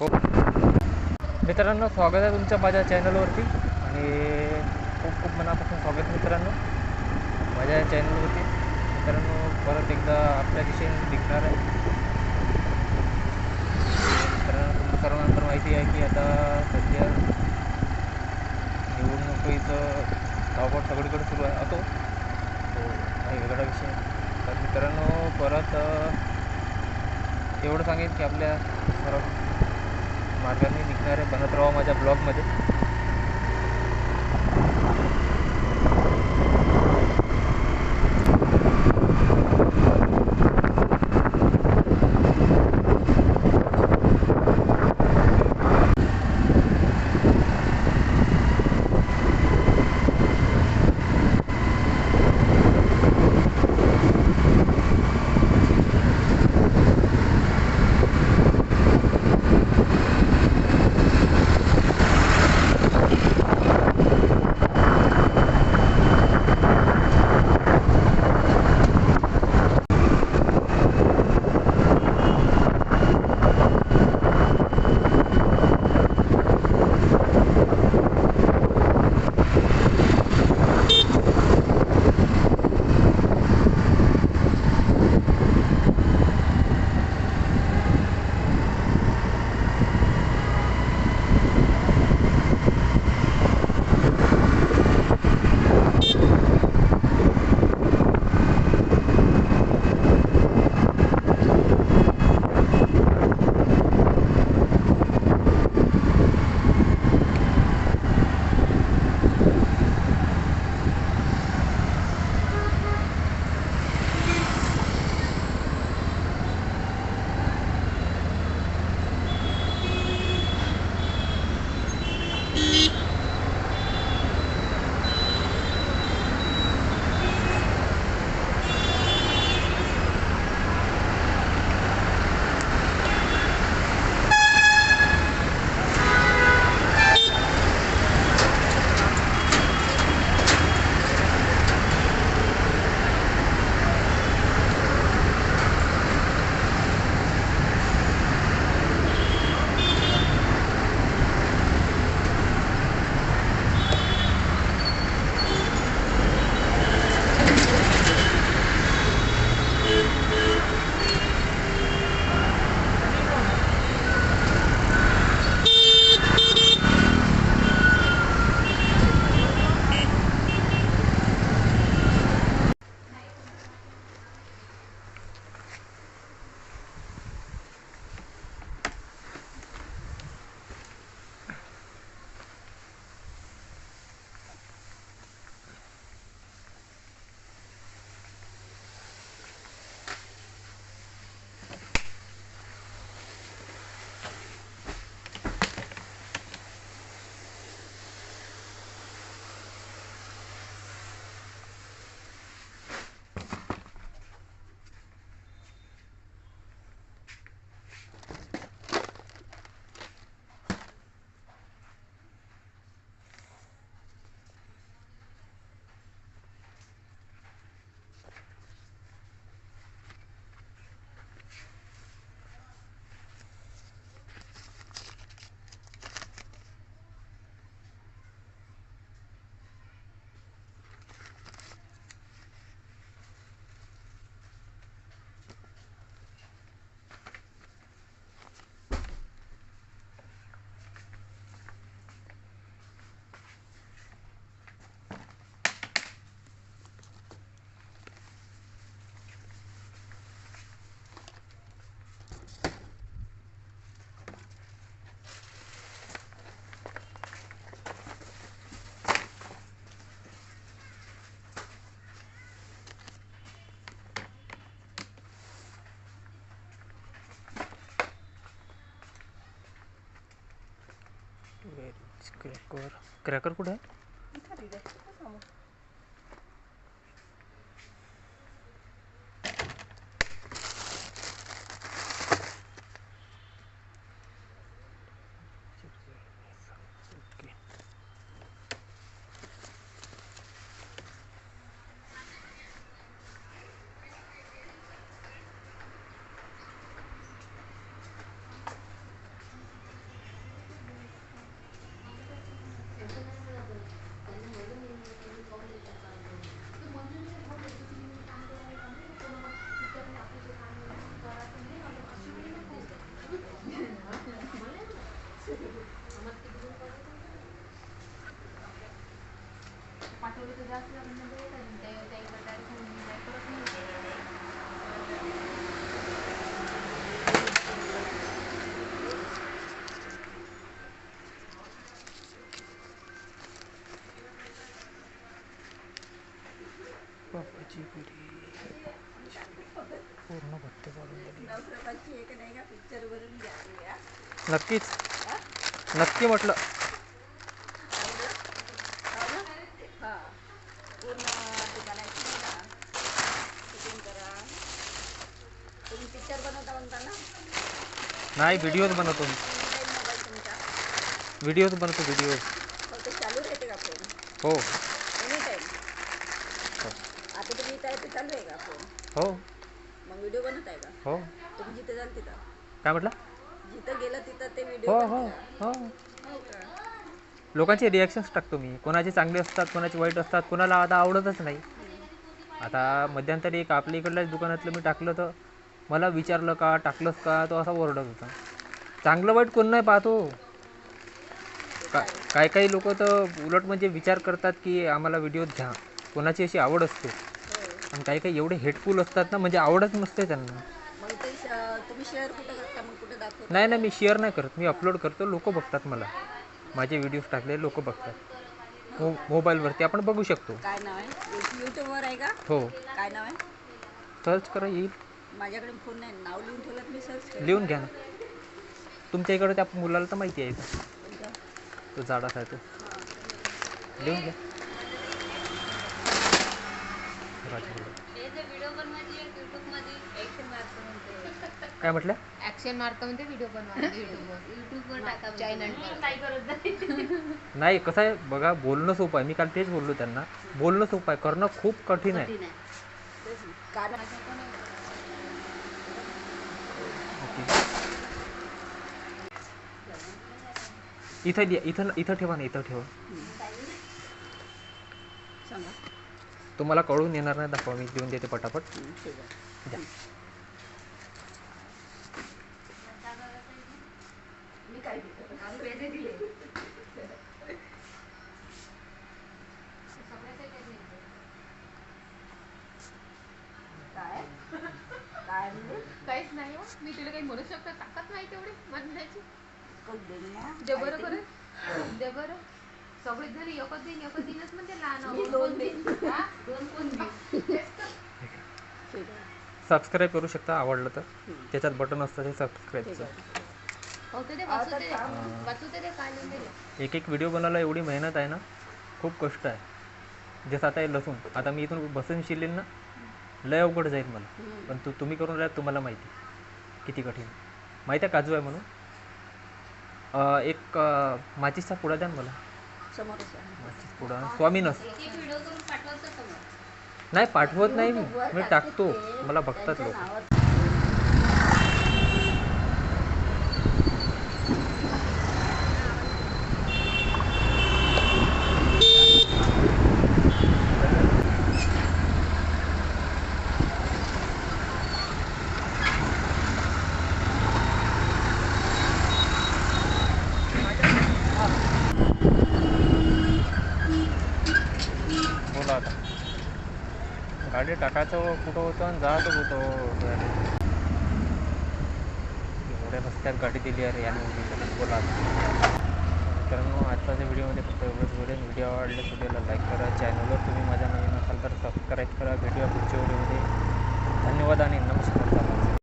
हो. मित्रांनो स्वागत आहे तुमच्या माझ्या चॅनलवरती. आणि खूप खूप मनापासून स्वागत मित्रांनो माझ्या चॅनलवरती. मित्रांनो परत एकदा आपल्या दिशेने निघणार आहे. मित्रांनो तुम्हाला सर्वांना तर माहिती आहे की आता सध्या निवडणुकीचं धावपळ सगळीकडे सुरू आहे. असो तो काही वेगळा विषय. तर मित्रांनो परत एवढं सांगेन की आपल्या सर्व मार्गाने निघणाऱ्या बनत राहा माझ्या ब्लॉगमध्ये क्रॅकर. क्रॅकर कुठं आहे ओके थोडंसं जास्त लागून म्हणजे हे करेन. त्या- त्या इकडं direct म्हणून मी काय करत नाही. बापाची पुरी पूर्ण भत्ते पाडून दिली नवप्रभाची एक नाही का पिक्चर वरून घ्यावी हा? नक्कीच नक्की म्हटलं हो ना? हा पूर्ण दुकानाची नाही का शूटिंग करा तुम्ही पिक्चर बनवता नाही व्हिडिओज बनवतो मी. Anytime मोबाईल तुमचा? व्हिडिओज बनवतो व्हिडिओज चालू राहते का फोन हो. एनी टाईम आता तुम्ही इथं आहे तर चालू आहे का फोन हो. मग व्हिडिओ बनवत आहे का? हो. तुम्ही जिथे जाल तिथं. काय म्हटलं? जिथं गेलं तिथं ते हो व्हिडिओ हो हो. हो का? लोकांचे रिॲक्शन्स टाकतो मी. कोणाचे चांगले असतात कोणाचे वाईट असतात कोणाला आता आवडतच नाही. आता मध्यंतरी एक आपल्या इकडल्याच दुकानातलं मी टाकलं तर मला विचारलं का टाकलंस का? तो असा ओरडत होता. चांगलं वाईट कोण नाही पाहतो. का काही काही लोक तर उलट म्हणजे विचार करतात की आम्हाला व्हिडिओ घ्या कोणाची अशी आवड असते. आणि काही काही एवढे हेटफुल असतात ना म्हणजे आवडच नसते त्यांना. नाही नाही मी शेअर नाही करत. मी अपलोड करतो. लोक बघतात मला. माझे व्हिडिओज टाकले लोक बघतात. मो मोबाईलवरती आपण बघू शकतो. काय नाव आहे? युट्यूबवर आहे का? हो. काय नाव आहे? सर्च करा येईल. माझ्याकडे फोन नाही. नाव लिहून ठेवलं तर मी सर्च करेन. लिहून घ्या ना. तुमच्या इकडे त्या मुलाला तर माहिती आहे का? कोणतं? तो जाडाच आहे तो. लिहून घ्या. काय म्हटलं? ऍक्शन मारतो म्हणते व्हिडिओ बनवा युट्यूबवर युट्यूबवर टाका चॅनल काय करत नाही कसं आहे बघा बोलणं सोपं आहे. मी काल तेच बोललो त्यांना. बोलणं सोपं आहे. करणं खूप कठीण आहे. ओके. इथं इथं इथं ठेवा ना इथं ठेवा. सांगा. तुम्हाला कळून येणार नाही दाखवा मी लिहून देते पटापट. द्या. म्हणजे? काहीच नाही हो. मी तुला काही म्हणू शकतो ताकद नाही तेवढी म्हणण्याची? दे बरं बरं दे बरं. जरी एकच दिन एकच दिनच म्हणते लहान. दोन. हा? दोन कोण सबस्क्राईब करू शकता आवडलं तर. त्याच्यात बटन असतं ते सबस्क्राईबचं एक एक व्हिडिओ बनायला एवढी मेहनत आहे ना खूप कष्ट आहे. जसं आता हे लसूण आता मी इथून बसून शिलेल ना लय अवघड जाईल मला. पण तू तुम्ही करून राहिला तुम्हाला माहिती किती कठीण. माहिती आहे काजू आहे म्हणून? एक माचीसचा पुडा द्या ना मला. माचीस पुडा. स्वामीनस नाही पाठवत नाही मी. मी टाकते. मला बघतात लोक नावात बोला आता गाडी टाकायचं कुठं होतं आणि जायचं कुठं एवढ्या रस्त्यात गाडी दिली अरे याने उभी बोला. मित्रांनो आजच्या व्हिडिओमध्ये फक्त एवढंच बोलेन व्हिडिओ आवडल्यास व्हिडिओला लाईक करा. चॅनलवर तुम्ही माझ्या नवीन असाल तर सबस्क्राईब करा. व्हिडिओ पुढच्या व्हिडिओमध्ये धन्यवाद आणि नमस्कार.